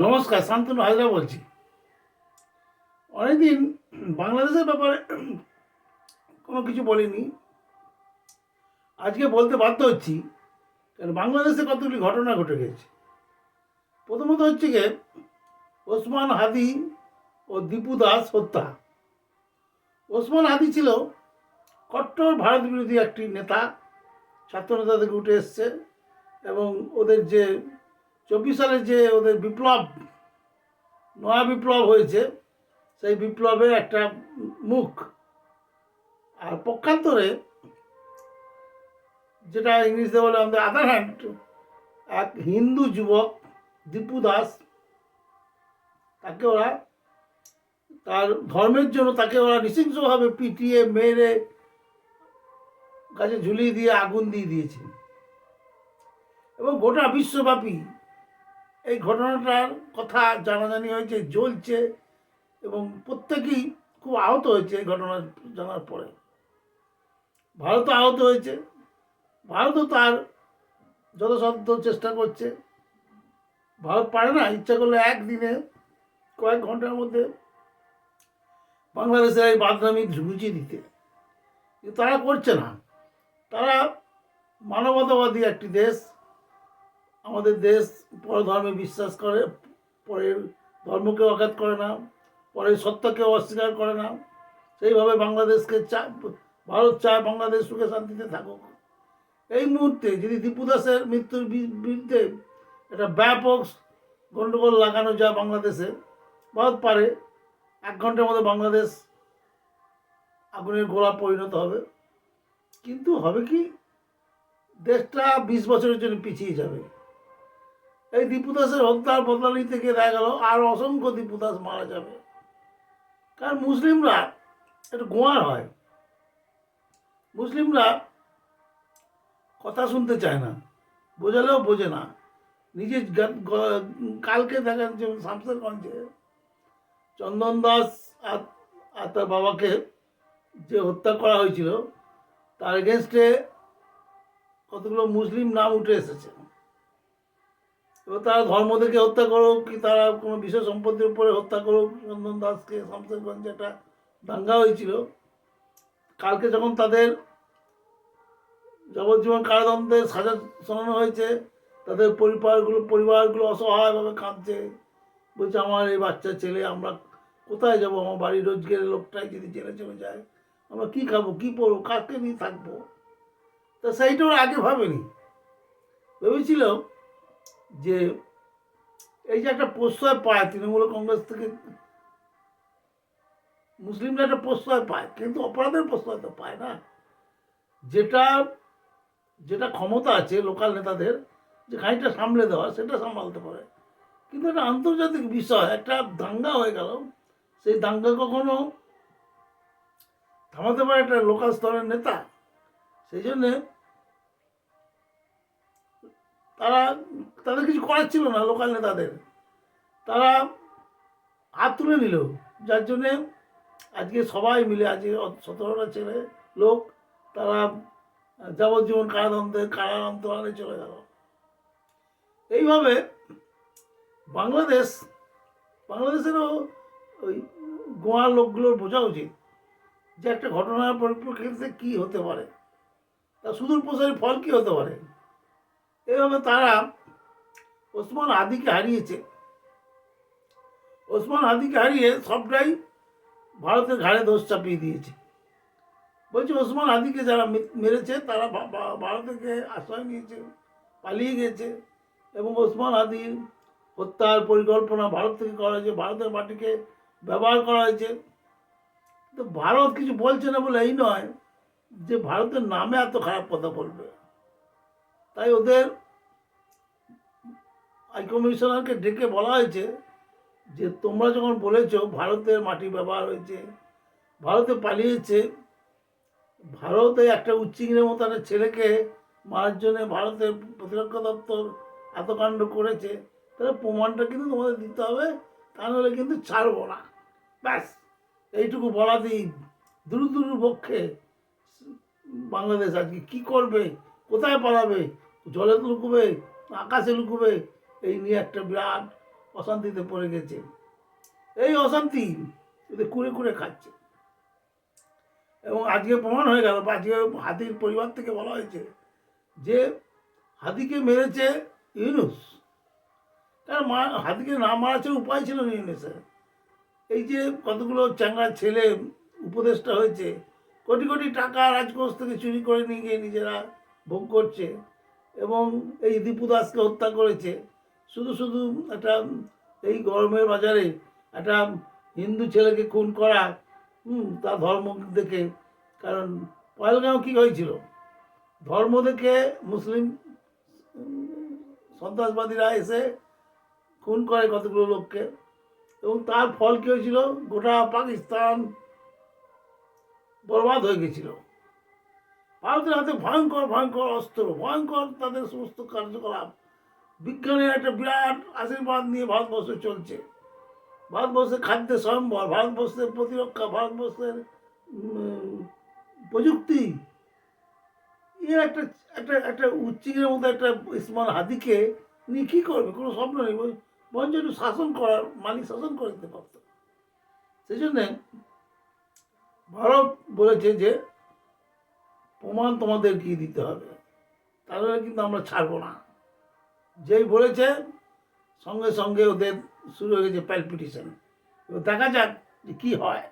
নমস্কার, শান্তনু হাজরা বলছি। অনেকদিন বাংলাদেশের ব্যাপারে কোনো কিছু বলিনি। আজকে বলতে বাধ্য হচ্ছি, কারণ বাংলাদেশে কতগুলি ঘটনা ঘটে গেছে। প্রথমত হচ্ছে গিয়ে ওসমান হাদি ও দীপু দাস হত্যা। ওসমান হাদি ছিল কট্টর ভারত বিরোধী একটি নেতা ছাত্র নেতা থেকে উঠে এসছে এবং ওদের যে চব্বিশ সালে যে ওদের বিপ্লব, নয়া বিপ্লব হয়েছে, সেই বিপ্লবের একটা মুখ। আর পক্ষান্তরে যেটা ইংলিশে বলে আমাদের আদার হ্যান্ড এক হিন্দু যুবক দীপু দাস, তাকে ওরা তার ধর্মের জন্য তাকে ওরা নৃশংসভাবে পিটিয়ে, মেরে, গাছে ঝুলিয়ে দিয়ে আগুন দিয়ে দিয়েছে। এবং গোটা বিশ্বব্যাপী এই ঘটনাটার কথা জানাজানি হয়েছে, জ্বলছে এবং প্রত্যেকেই খুব আহত হয়েছে এই ঘটনা জানার পরে। ভারতও আহত হয়েছে। ভারতও তার যথাসাধ্য চেষ্টা করছে। ভারত পারে না, ইচ্ছা করলে একদিনে কয়েক ঘণ্টার মধ্যে বাংলাদেশের এই বাদনামি ঘুচিয়ে দিতে। তারা করছে না। তারা মানবতাবাদী একটি দেশ। আমাদের দেশ পরধর্মে বিশ্বাস করে, পরের ধর্মকে অঘাত করে না, পরের সত্তাকে অস্বীকার করে না। সেইভাবে বাংলাদেশকে চায়, ভারত চায় বাংলাদেশ সুখে শান্তিতে থাকুক। এই মুহূর্তে যদি দীপু দাসের মৃত্যুর বিরুদ্ধে একটা ব্যাপক গণ্ডগোল লাগানো যায় বাংলাদেশে, ভারত পারে, এক ঘণ্টার মধ্যে বাংলাদেশ আগুনের গোলা পরিণত হবে। কিন্তু হবে কি? দেশটা বিশ বছরের জন্য পিছিয়ে যাবে। এই দীপু দাসের হত্যার বদলা নিতে গিয়ে দেখা গেল আর অসংখ্য দীপু দাস মারা যাবে। কারণ মুসলিমরা, একটু গোয়ার হয়। মুসলিমরা কথা শুনতে চায় না, বোঝালেও বোঝে না। নিজে কালকে দেখা যাচ্ছে শামসেরগঞ্জে চন্দন দাস আর তার বাবাকে যে হত্যা করা হয়েছিল, তার এগেনস্টে কতগুলো মুসলিম নাম উঠে এসেছে। এবার তারা ধর্ম থেকে হত্যা করুক কি তারা কোনো বিশেষ সম্পত্তির উপরে হত্যা করুক? চন্দন দাসকে শামসেরগঞ্জে একটা দাঙ্গা হয়েছিল। কালকে যখন তাদের যাবজ্জীবন কারাদণ্ডের সাজা শোনানো হয়েছে, তাদের পরিবারগুলো পরিবারগুলো অসহায়ভাবে কাঁদছে। বলছে, আমার এই বাচ্চা ছেলে, আমরা কোথায় যাব? আমার বাড়ির রোজগারের লোকটাই যদি জেলে চলে যায়, আমরা কী খাব? কী পরবো? কাকে নিয়ে থাকব? তা সেইটা ওরা আগে ভাবেনি। ভেবেছিল যে এই যে একটা প্রশ্রয় পায় তৃণমূল কংগ্রেস থেকে, মুসলিমরা একটা প্রশ্রয় পায়, কিন্তু অপরাধের প্রশ্রয় তো পায় না। যেটা যেটা ক্ষমতা আছে লোকাল নেতাদের, যে খানিকটা সামলে দেওয়া, সেটা সামলাতে পারে। কিন্তু একটা আন্তর্জাতিক বিষয়, একটা দাঙ্গা হয়ে গেল। সেই দাঙ্গা কখনো থামাতে পারে একটা লোকাল স্তরের নেতা। সেই জন্যে তারা তাদের কিছু করার ছিল না, লোকাল নেতাদের। তারা হাত তুলে নিল, যার জন্যে আজকে সবাই মিলে, আজকে সতেরোটা ছেলে লোক, তারা যাবজ্জীবন কারাদণ্ডে কারান্তরালে চলে গেল। এইভাবে বাংলাদেশ, বাংলাদেশেরও ওই গোয়ার লোকগুলোর বোঝা উচিত যে একটা ঘটনার পরিপ্রেক্ষিতে কী হতে পারে। তার সুদূর প্রসারী ফল কী হতে পারে? এইভাবে তারা ওসমান আদিকে হারিয়েছে। ওসমান আদিকে হারিয়ে সবটাই ভারতের ঘাড়ে দোষ চাপিয়ে দিয়েছে। বলছি, ওসমান আদিকে যারা মেরেছে, তারা ভা- ভা- ভারত থেকে আশ্রয় নিয়েছে, পালিয়ে গেছে এবং ওসমান আদির হত্যার পরিকল্পনা ভারত থেকে করা হয়েছে, ভারতের মাটিকে ব্যবহার করা হয়েছে। তো ভারত কিছু বলছে না বলে এই নয় যে ভারতের নামে এত খারাপ কথা বলবে। তাই ওদের হাই কমিশনারকে ডেকে বলা হয়েছে যে, তোমরা যখন বলেছ ভারতের মাটি ব্যবহার হয়েছে, ভারতে পালিয়েছে, ভারতে একটা উচ্চিংড়ের মতো একটা ছেলেকে মারার জন্য ভারতের প্রতিরক্ষা দপ্তর এত কাণ্ড করেছে, তাহলে প্রমাণটা কিন্তু তোমাদের দিতে হবে, তা নাহলে কিন্তু ছাড়বো না। ব্যাস, এইটুকু বলা দিই দূর দূর পক্ষে বাংলাদেশ আজকে কি করবে, কোথায় পালাবে জলে লুকবে, আকাশে লুকবে, এই নিয়ে একটা বিরাট অশান্তিতে পড়ে গেছে। এই অশান্তি এদের কুড়ে কুড়ে খাচ্ছে। এবং আজকে প্রমাণ হয়ে গেল আজকে হাতির পরিবার থেকে বলা হয়েছে যে হাতিকে মেরেছে ইউনুস। কারণ মা, হাতিকে না মারার উপায় ছিল না ইউনুসের। এই যে কতগুলো চ্যাংড়া ছেলে উপদেষ্টা হয়েছে, কোটি কোটি টাকা রাজকোষ থেকে চুরি করে নিয়ে গিয়ে নিজেরা ভোগ করছে। এবং এই দীপু দাসকে হত্যা করেছে। শুধু শুধু একটা এই গরমের বাজারে একটা হিন্দু ছেলেকে খুন করা, হুম তার ধর্ম দেখে, কারণ পয়লগাঁও কী হয়েছিল? ধর্ম দেখে মুসলিম সন্ত্রাসবাদীরা এসে খুন করে কতগুলো লোককে। এবং তার ফল কী হয়েছিল? গোটা পাকিস্তান বরবাদ হয়ে গেছিল। ভারতের হাতে ভয়ঙ্কর ভয়ঙ্কর অস্ত্র, ভয়ঙ্কর তাদের সমস্ত কার্যকলাপ। বিজ্ঞানের একটা বিরাট আশীর্বাদ নিয়ে ভারতবর্ষ চলছে। ভারতবর্ষের খাদ্যে স্বয়ম্বর ভারতবর্ষের প্রতিরক্ষা, ভারতবর্ষের প্রযুক্তি। এর একটা একটা একটা উচ্চিকের মধ্যে একটা ইসমান হাতিকে নিয়ে কী করবে? কোনো স্বপ্ন নেই। বরঞ্চ একটু শাসন করার, মালিক শাসন করে দিতে পারত। সেই জন্যে ভারত বলেছে যে প্রমাণ তোমাদের কি দিতে হবে? তাহলে কিন্তু আমরা ছাড়বো না। যেই বলেছে, সঙ্গে সঙ্গে ওদের শুরু হয়ে গেছে প্যালপিটিশন দেখা যাক যে কী হয়।